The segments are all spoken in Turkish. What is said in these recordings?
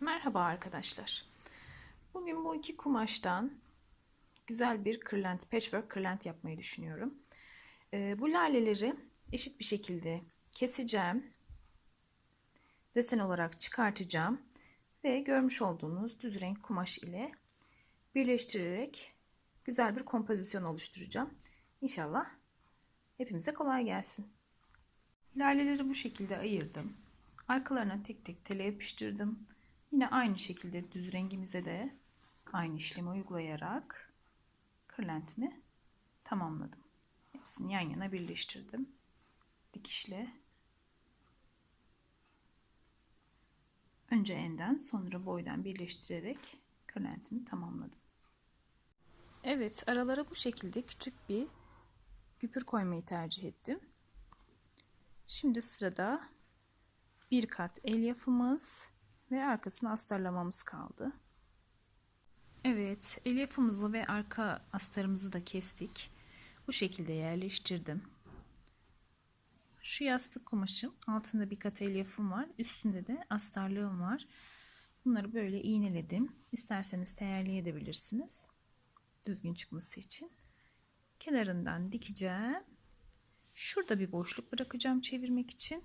Merhaba arkadaşlar. Bugün bu iki kumaştan güzel bir kırlent, patchwork kırlent yapmayı düşünüyorum. Ee, bu laleleri eşit bir şekilde keseceğim. Desen olarak çıkartacağım. Ve görmüş olduğunuz düz renk kumaş ile birleştirerek güzel bir kompozisyon oluşturacağım. İnşallah hepimize kolay gelsin. Laleleri bu şekilde ayırdım. Arkalarına tek tek tele yapıştırdım. Yine aynı şekilde düz rengimize de aynı işlemi uygulayarak kırlentimi tamamladım. Hepsini yan yana birleştirdim. Dikişle önce enden sonra boydan birleştirerek kırlentimi tamamladım. Evet aralara bu şekilde küçük bir güpür koymayı tercih ettim. Şimdi sırada bir kat elyafımız ve arkasını astarlamamız kaldı. Evet, elyafımızı ve arka astarımızı da kestik. Bu şekilde yerleştirdim. Şu yastık kumaşım altında bir kat elyafım var. Üstünde de astarlığım var. Bunları böyle iğneledim. İsterseniz teyerleyebilirsiniz. Düzgün çıkması için. Kenarından dikeceğim. Şurada bir boşluk bırakacağım çevirmek için.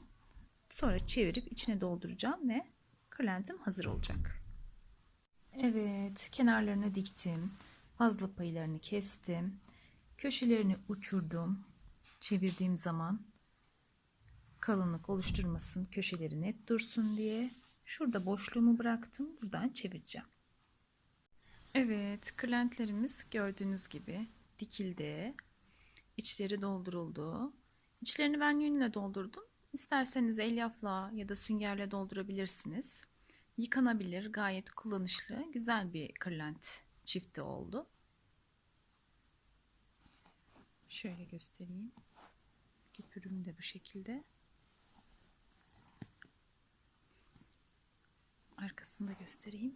Sonra çevirip içine dolduracağım ve kırlentim hazır olacak. Evet, kenarlarını diktim. Fazla paylarını kestim. Köşelerini uçurdum. Çevirdiğim zaman kalınlık oluşturmasın, köşeleri net dursun diye. Şurada boşluğumu bıraktım. Buradan çevireceğim. Evet, kırlentlerimiz gördüğünüz gibi dikildi. İçleri dolduruldu. İçlerini ben yünle doldurdum. İsterseniz elyafla ya da süngerle doldurabilirsiniz. Yıkanabilir, gayet kullanışlı, güzel bir kırlent çifti oldu. Şöyle göstereyim. Küpürüm de bu şekilde. Arkasını da göstereyim.